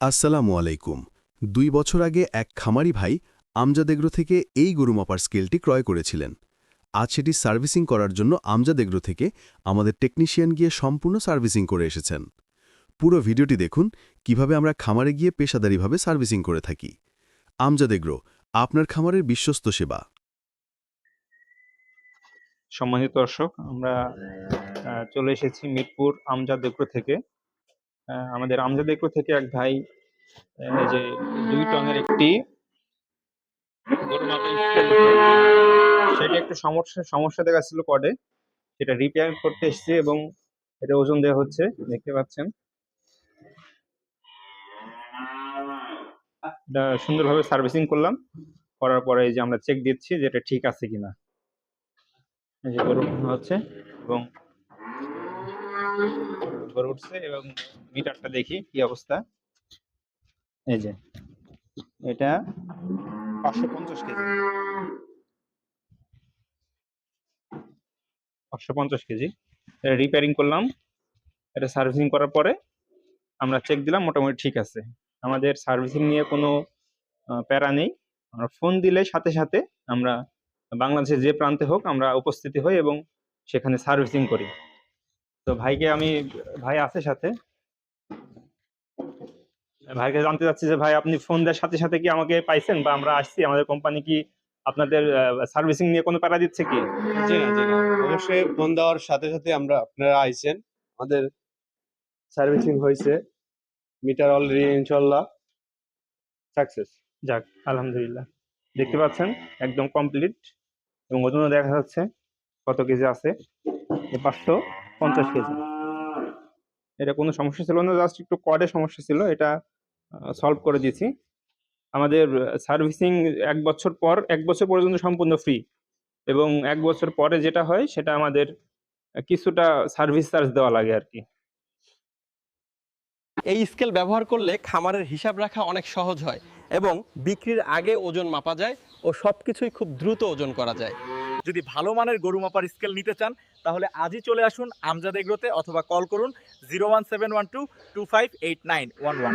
আসসালামু আলাইকুম। দুই বছর আগে এক খামারি ভাই আমজাদেগ্রো থেকে এই গরুমাপার স্কেলটি ক্রয় করেছিলেন। আজ সেটি সার্ভিসিং করার জন্য আমজাদেগ্রো থেকে আমাদের টেকনিশিয়ান গিয়ে সম্পূর্ণ সার্ভিসিং করে এসেছেন। পুরো ভিডিওটি দেখুন, কীভাবে আমরা খামারে গিয়ে পেশাদারিভাবে সার্ভিসিং করে থাকি। আমজাদেগ্রো আপনার খামারের বিশ্বস্ত সেবা। সম্মানিত দর্শক, আমরা চলে এসেছি মিরপুর আমজাদ এগ্রো থেকে। আমাদের আমজাদ থেকে এক ভাই যে দুই টনের একটি সেটা একটু সমস্যা সমস্যা দেখাচ্ছিল কডে সেটা রিপেয়ার করতে এসেছে এবং এটা ওজন দেওয়া হচ্ছে, দেখতে পাচ্ছেন। এটা সুন্দরভাবে সার্ভিসিং করলাম। করার পরে যে আমরা চেক দিচ্ছি যে এটা ঠিক আছে কিনা। যে হচ্ছে এবং গরু উঠছে এবং মিটারটা দেখি কি অবস্থা। এই যে, এটা পাঁচশো পঞ্চাশ কেজি। পাঁচশো পঞ্চাশ কেজি। এটা রিপেয়ারিং করলাম। এটা সার্ভিসিং করার পরে আমরা চেক দিলাম, মোটামুটি ঠিক আছে। আমাদের সার্ভিসিং নিয়ে কোনো প্যারা নেই। আমরা ফোন দিলে সাথে সাথে আমরা বাংলাদেশের যে প্রান্তে হোক আমরা উপস্থিতি হই এবং সেখানে সার্ভিসিং করি। তো ভাইকে আমি ভাই আছে সাথে? ভাইকে জানতে চাচ্ছি যে ভাই আপনি ফোন দেওয়ার সাথে সাথে কি আমাকে পাইছেন বা আমরা আসছি? আমাদের কোম্পানি কি আপনাদের সার্ভিসিং নিয়ে কোনো প্যারা দিচ্ছে কি? জি না জি না। অবশ্যই ফোন দেওয়ার সাথে সাথে আমরা আপনারা আইছেন। আমাদের সার্ভিসিং হয়েছে মিটার অলরেডি ইনশাল্লাহ সাকসেস যাক আলহামদুলিল্লাহ। দেখতে পাচ্ছেন একদম কমপ্লিট এবং ওজনও দেখা যাচ্ছে কত কেজি আছে? পাঁচশো। পঞ্চাশ কেজি। এটা কোনো সমস্যা ছিল না জাস্ট একটু কডে সমস্যা ছিল, এটা সলভ করে দিয়েছি। আমাদের সার্ভিসিং এক বছর পর, এক বছর পর্যন্ত সম্পূর্ণ ফ্রি এবং এক বছর পরে যেটা হয়, সেটা আমাদের কিছুটা সার্ভিস চার্জ দেওয়া লাগে আর কি। এই স্কেল ব্যবহার করলে খামারের হিসাব রাখা অনেক সহজ হয় এবং বিক্রির আগে ওজন মাপা যায় ও সবকিছুই খুব দ্রুত ওজন করা যায়। যদি ভালো মানের গরু মাপার স্কেল নিতে চান, তাহলে আজই চলে আসুন আমজাদ এগ্রোতে অথবা কল করুন zero one seven one two two five eight nine one one